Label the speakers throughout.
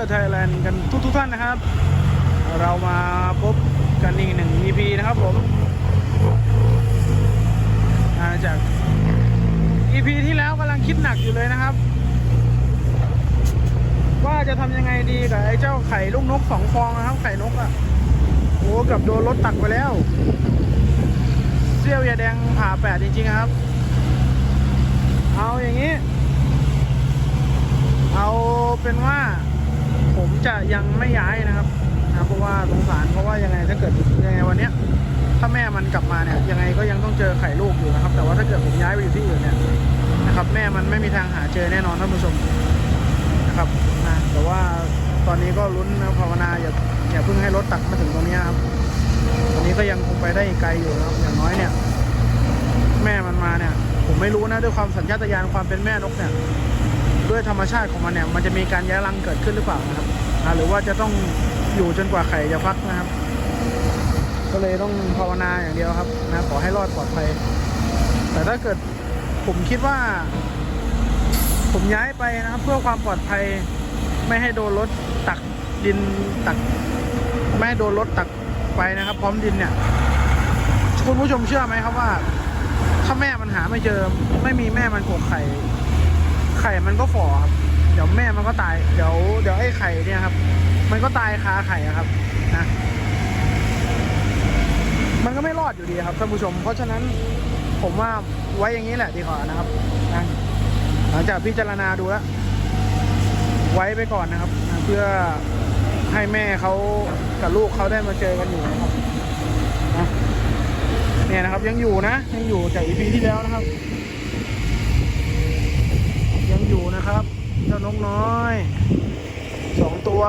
Speaker 1: Excavator Thailand กันทุกทุกท่านนะครับ เรามาพบกันอีกหนึ่ง EP นะครับผมาจาก EP ที่แล้วกำลังคิดหนักอยู่เลยนะครับ ว่าจะทำยังไงดีกับไอ้เจ้าไข่ลูกนกสองฟองนะครับ ไข่นกอะ่ะโอ้กับโดนรถตักไปแล้วเสี้ยวยาแดงผ่าแปดจริงๆครับ เอาอย่างนี้ เอาเป็นว่า ผมจะยังไม่ย้ายนะครับนะเพราะว่าสงสารเพราะว่ายังไงถ้าเกิดยังไงวันเนี้ยถ้าแม่มันกลับมาเนี่ยยังไงก็ยังต้องเจอไข่ลูกอยู่นะครับ แต่ว่าถ้าเกิดผมย้ายไปอยู่ที่อื่นเนี่ยนะครับ แม่มันไม่มีทางหาเจอแน่นอนท่านผู้ชมนะครับนะแต่ว่าตอนนี้ก็ลุ้นนะภาวนาอย่าอย่าเพิ่งให้รถตักมาถึงตรงนี้ครับตอนนี้ก็ยังคงไปได้อีกไกลอยู่นะครับอย่างน้อยเนี่ย แม่มันมาเนี่ย ผมไม่รู้นะด้วยความสัญชาตญาณความเป็นแม่นกเนี่ย ด้วยธรรมชาติของมันเนี่ยมันจะมีการย้ายรังเกิดขึ้นหรือเปล่านะครับหรือว่าจะต้องอยู่จนกว่าไข่จะฟักนะครับ ก็เลยต้องภาวนาอย่างเดียวครับนะขอให้รอดปลอดภัย แต่ถ้าเกิดผมคิดว่า ผมย้ายไปนะครับ เพื่อความปลอดภัยไม่ให้โดนรถตักดินตัก ไม่ให้โดนรถตักไปนะครับ พร้อมดินเนี่ยคุณผู้ชมเชื่อไหมครับว่า ถ้าแม่มันหาไม่เจอ ไม่มีแม่มันกกไข่ ไข่มันก็ฝ่อครับเดี๋ยวแม่มันก็ตายเดี๋ยวเดี๋ยวไอ้ไข่เนี่ยครับ มันก็ตายคาไข่ครับนะมันก็ไม่รอดอยู่ดีครับท่านผู้ชม เพราะฉะนั้นผมว่าไว้อย่างนี้แหละดีกว่านะครับนะหลังจากพิจารณาดูแล้วไว้ไปก่อนนะครับนะเพื่อให้แม่เขากับลูกเขาได้มาเจอกันอยู่นะครับนะเนี่ยนะครับยังอยู่นะยังอยู่จากอีพีที่แล้วนะครับ ยังอยู่นะครับ เจ้านกน้อยสองตัว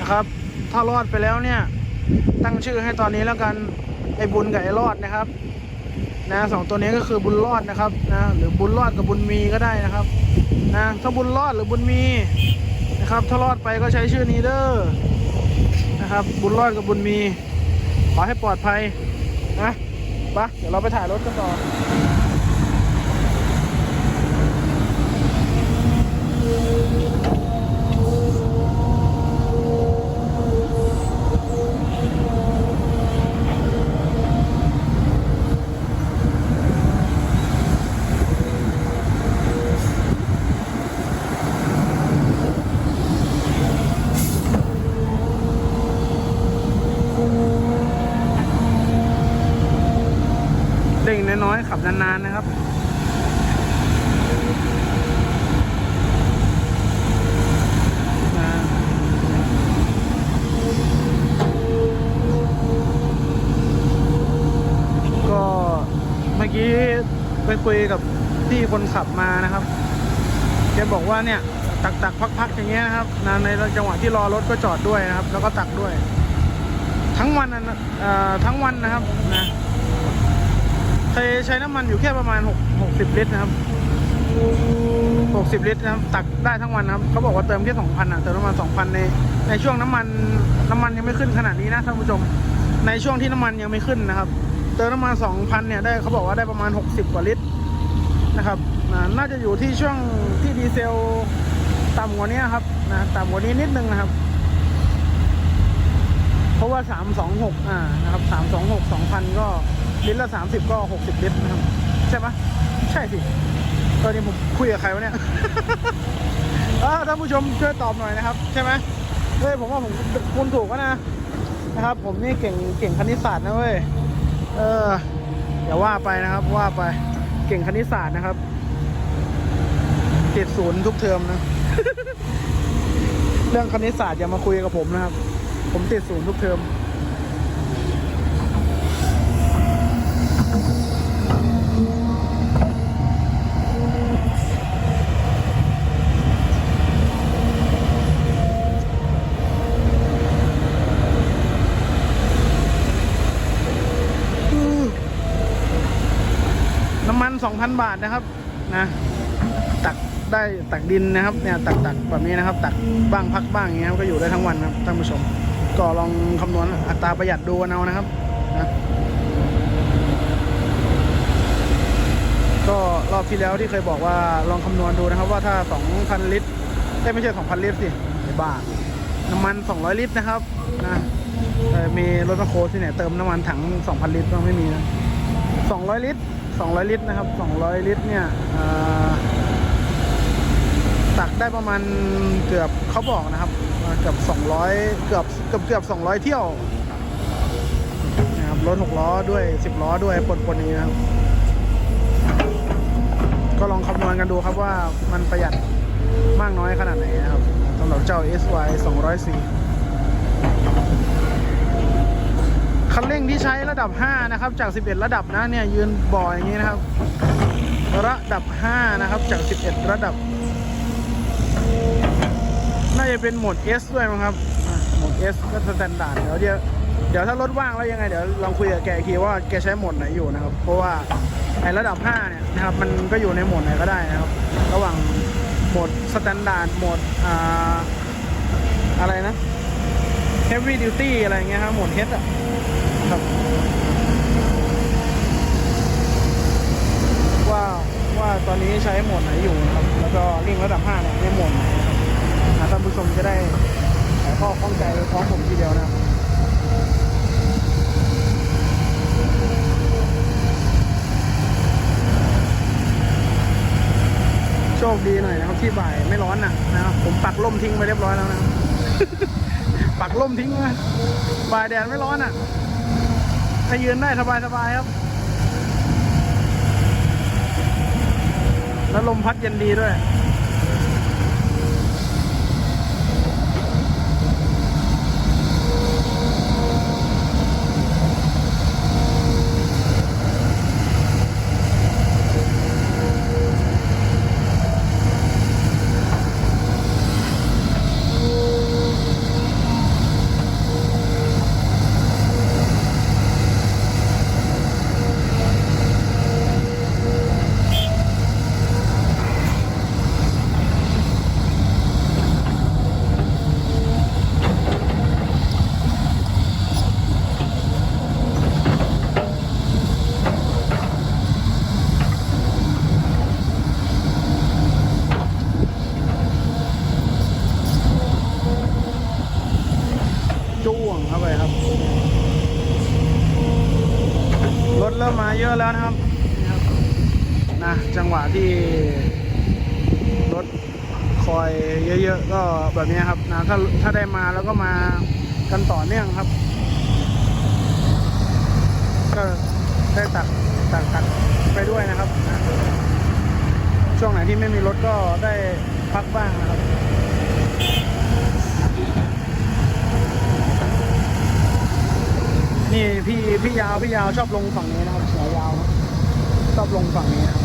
Speaker 1: นะครับ ถ้ารอดไปแล้วเนี่ย ตั้งชื่อให้ตอนนี้แล้วกันไอ้บุญกับไอ้รอดนะครับ นะสองตัวนี้ก็คือบุญรอดนะครับนะหรือบุญรอดกับบุญมีก็ได้นะครับนะถ้าบุญรอดหรือบุญมีนะครับ ถ้ารอดไปก็ใช้ชื่อนี้เด้อนะครับ บุญรอดกับบุญมี ขอให้ปลอดภัยนะไปะเดี๋ยวเราไปถ่ายรถกันต่อ เร่งน้อยๆขับนานๆนะครับ นะก็เมื่อกี้ ไปคุยกับพี่คนขับมานะครับแกบอกว่าเนี่ยตักตักพักๆอย่างเงี้ยนะครับนะในจังหวะที่รอรถก็จอดด้วยนะครับ แล้วก็ตักด้วย ทั้งวันนะทั้งวันนะครับนะเคยใช้น้ำมันอยู่แค่ประมาณ6 60ลิตรนะครับ 60 ลิตรนะครับ ตักได้ทั้งวันนะครับเขาบอกว่าเติมแค่2,000อะเติมน้ำมัน2,000ในในช่วงน้ำมันน้ำมันยังไม่ขึ้นขนาดนี้นะท่านผู้ชม ในช่วงที่น้ำมันยังไม่ขึ้นนะครับ เติมน้ำมัน2,000เนี่ยได้เขาบอกว่าได้ประมาณ 60 กว่าลิตรนะครับน่าจะอยู่ที่ช่วงที่ดีเซลต่ำกว่านี้ครับนะต่ำกว่านี้นิดนึงนะครับ เพราะว่า 326 อ่านะครับ 326 2,000 ก็ลิตรละ 30 ก็ 60 ลิตรนะครับ ใช่ปะใช่สิ ตอนนี้ผมคุยกับใครวะเนี่ยท่านผู้ชมช่วยตอบหน่อยนะครับ ใช่ไหมเฮ้ยผมว่าผมคุณถูกแล้วนะนะครับ ผมนี่เก่งเก่งคณิตศาสตร์นะเว้ย เอออย่าว่าไปนะครับว่าไปเก่งคณิตศาสตร์นะครับติดศูนย์ทุกเทอมนะ เรื่องคณิตศาสตร์อย่ามาคุยกับผมนะครับ ผมติดศูนย์ทุกเทอม บาทนะครับนะตักได้ตักดินนะครับเนี่ยตักตักแบบนี้นะครับ ตักบ้างพักบ้างอย่างเงี้ยก็อยู่ได้ทั้งวันครับท่านผู้ชม ก็ลองคำนวณอัตราประหยัดดูกันเอานะครับนะก็รอบที่แล้วที่เคยบอกว่าลองคำนวณดูนะครับ ว่าถ้า 2,000 ลิตรได้ไม่ใช่ 2,000 ลิตรสิบ้าน้ำมัน 200 ลิตรนะครับนะมีรถมคโครที่ไหนเติมน้ำมันถัง 2,000 ลิตรก็ไม่มีนะ200 ลิตร 200 ลิตรนะครับ 200 ลิตรเนี่ยตักได้ประมาณเกือบเขาบอกนะครับเกือบ 200 เกือบเกือบเกือบ 200 เที่ยวนะครับรถ6ล้อด้วย 10 ล้อด้วยปนปนอย่างนี้นะครับ ก็ลองคำนวณกันดูครับว่ามันประหยัดมากน้อยขนาดไหนนะครับสำหรับเจ้า SY 204 คันเร่งที่ใช้ระดับ 5 นะครับ จาก 11 ระดับนะเนี่ยยืนบ่ออย่างนี้นะครับ ระดับ 5 นะครับจาก 11 ระดับ น่าจะเป็นโหมด S ด้วยมั้งครับโหมด S ก็สแตนดาร์ดเดี๋ยวเดี๋ยวเดี๋ยวถ้ารถว่างแล้วยังไงเดี๋ยวลองคุยกับแกอีกทีว่าแกใช้โหมดไหนอยู่นะครับ เพราะว่าไอระดับ 5 เนี่ยนะครับมันก็อยู่ในโหมดไหนก็ได้นะครับ ระหว่างโหมดสแตนดาร์ดโหมดอ่าอะไรนะ heavy duty อะไรเงี้ยครับโหมด H อะ ครับ ว่าว่าตอนนี้ใช้โหมดไหนอยู่นะครับ แล้วก็ลิงระดับ5เนี่ยในโหมดไหนนะครับอ่าท่านผู้ชมจะได้ไขข้อข้องใจพร้อมผมทีเดียวนะครับโชคดีหน่อยนะครับที่บ่ายไม่ร้อนนะนะครับผมปักล่มทิ้งไปเรียบร้อยแล้วนะปักล่มทิ้งนะบ่ายแดดไม่ร้อนอะ ถ้ายืนได้สบายสบายครับ แล้วลมพัดเย็นดีด้วย ริ่มมาเยอะแล้วนะครับนี่ครับนะจังหวะที่รถคอยเยอะ ๆ ก็แบบนี้ครับนะถ้าถ้าได้มาแล้วก็มากันต่อเนื่องครับ ก็ได้ตักตักตักไปด้วยนะครับนะช่วงไหนที่ไม่มีรถก็ได้พักบ้างนะครับ นี่พี่พี่ยาวพี่ยาวชอบลงฝั่งนี้นะครับเสือยาว ชอบลงฝั่งนี้นะครับ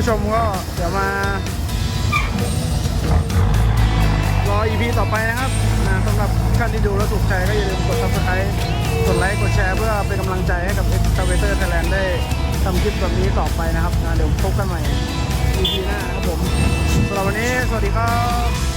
Speaker 1: ผู้ชมก็เดี๋ยวมารอ EP ต่อไปนะครับนะสำหรับท่านที่ดูแล้วถูกใจก็อย่าลืมกด subscribe กดไลค์กดแชร์เพื่อเป็นกำลังใจให้กับ Excavator Thailand ได้ทำคลิปแบบนี้ต่อไปนะครับนะเดี๋ยวพบกันใหม่ EP หน้าครับผมสำหรับวันนี้สวัสดีครับ